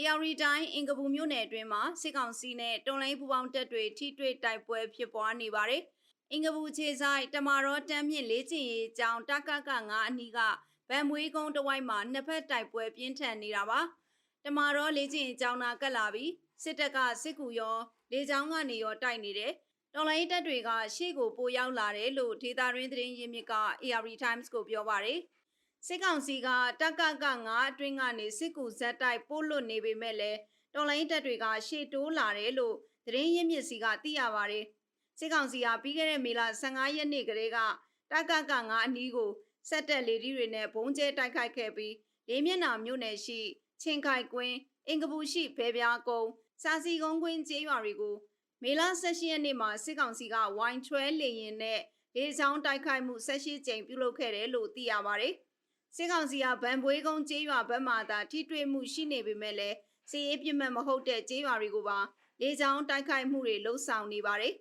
AR တိုင်းအင်ကပူမြို့နယ်အတွင်းမှာစစ်ကောင်စီနဲ့တွန်လိုင်းပူပေါင်းတပ်တွေထိတွေ့တိုက်ပွဲဖြစ်ပွားနေပါတယ်။အင်ကပူခြေဆိုင်တမာရောတမ်းမြင့်လေးကျင်ရေးကြောင်းတကက9အနီးကဗန်မွေးကုန်းတစ်ဝိုက်မှာနှစ်ဖက်တိုက်ပွဲပြင်းထန်နေတာပါ။တမာရောလေးကျင်ရေးကြောင်းနာကတ်လာပြီးစစ်တပ်ကစစ်ကူရောလေကြောင်းကနေရောတိုက်နေတယ်။တော်လိုင်းတပ်တွေကရှေ့ကိုပိုရောက်လာတယ်လို့ဒေတာရင်းသတင်းရင်းမြစ်က AR Times ကိုပြောပါတယ်။ စစ်ကောင်စီကတက်ကက9အတွင်းကနေစစ်ကူဇက်တိုက်ပို့လွတ်နေပေမဲ့လည်းတော်လိုင်းတပ်တွေကရှေ့တိုးလာတယ်လို့သတင်းရင်းမြစ်စီကသိရပါတယ်။စစ်ကောင်စီကပြီးခဲ့တဲ့မေလ15ရက်နေ့ကလေးကတက်ကက9အနီးကိုစက်တက်လေဒီတွေနဲ့ဘုံကျဲတိုက်ခိုက်ခဲ့ပြီးလေးမျက်နှာမြို့နယ်ရှိချင်းခိုင်ကွင်းအင်ကပူရှိဘဲပြားကုန်းစာစီကုန်းကွင်းကျေးရွာတွေကိုမေလ16ရက်နေ့မှာစစ်ကောင်စီကဝိုင်းချွဲလေရင်နဲ့လေကြောင်းတိုက်ခိုက်မှု16ကြိမ်ပြုလုပ်ခဲ့တယ်လို့သိရပါတယ်။ စစ်ကောင်စီကဗန်ပွေးကုန်းကျေးရွာဘက်မှသာထိတွေ့မှုရှိနေပေမဲ့လည်းစီရေးပြစ်မှတ်မဟုတ်တဲ့ကျေးရွာတွေကိုပါလေကြောင်းတိုက်ခိုက်မှုတွေလှုံ့ဆော်နေပါတယ်